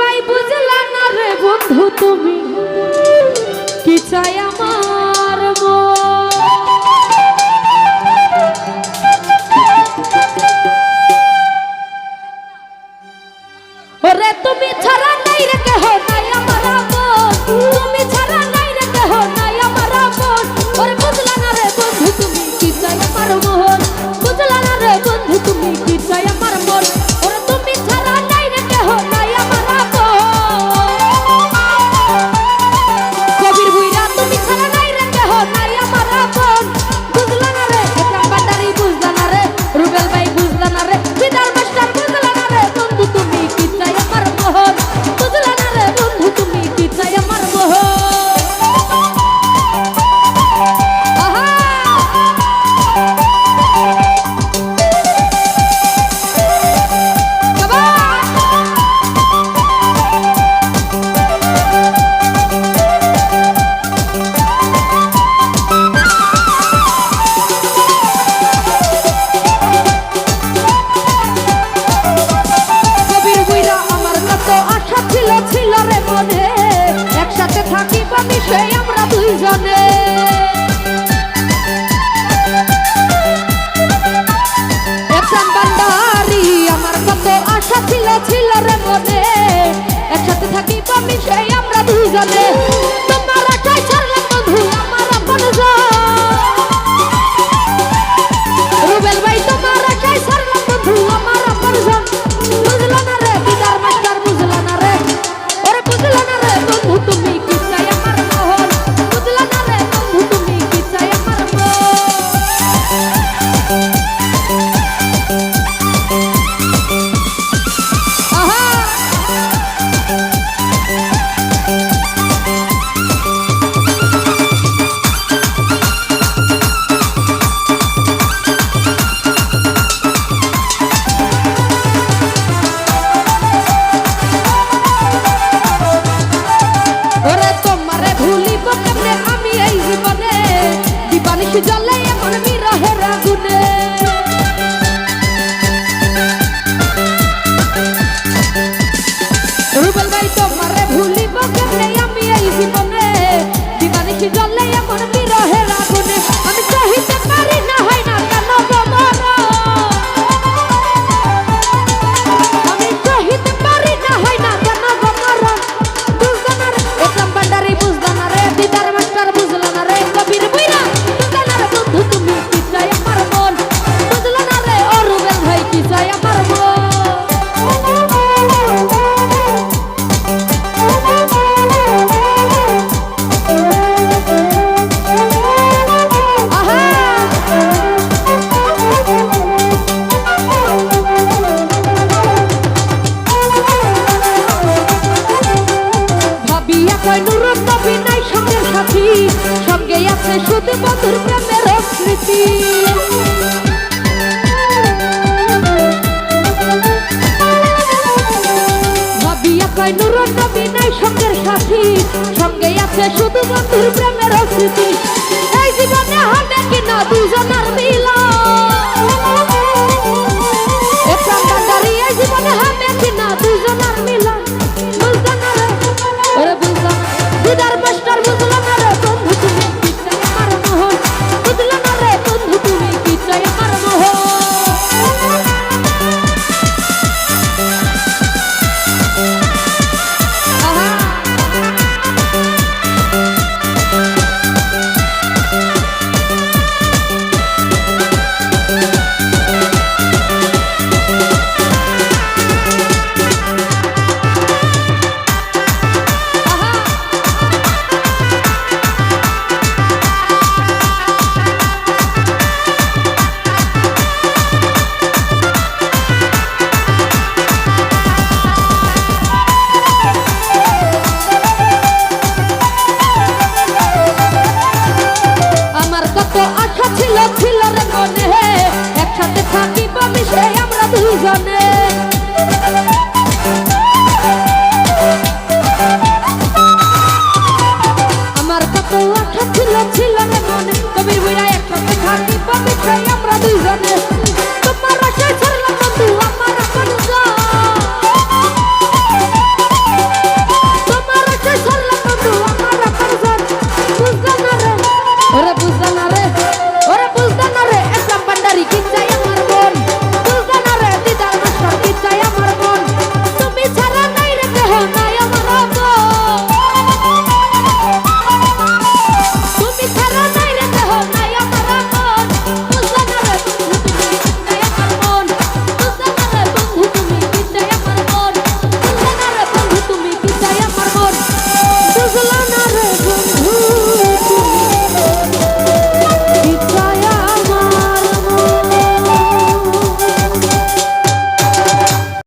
সবাই বুঝলাম না রে বন্ধু তুমি? কি চাই আমার? মিশে আমরা দুইজনে। ভান্ডারি আমার কত আশা ছিল ছিল রে মনে। একসাথে থাকি মিশে আমরা দুইজনে। জলে এমন বিরহের আগুনে রুবেল ভাই তোমারে ভুলিব কেমনে? আমি এই জীবনে দিবানিসি জলে এমন বিরহের আগুনে আমি চাহিদা আছে শুধু মধুর প্রেমের স্মৃতি কয় নুরন নবী সঙ্গের সাথী। সঙ্গে আছে শুধু বন্ধুর প্রেমের স্মৃতি এই জীবনে হবে কিনা দুজনের মিল? কথা ছিল ছিল রে মনে। একসাথে থাকি বসে আমরা দুজনে। আমার কত আশা ছিল ছিল রে মনে। কবির বিড়ায় একসাথে থাকি বসে আমরা দুজনে।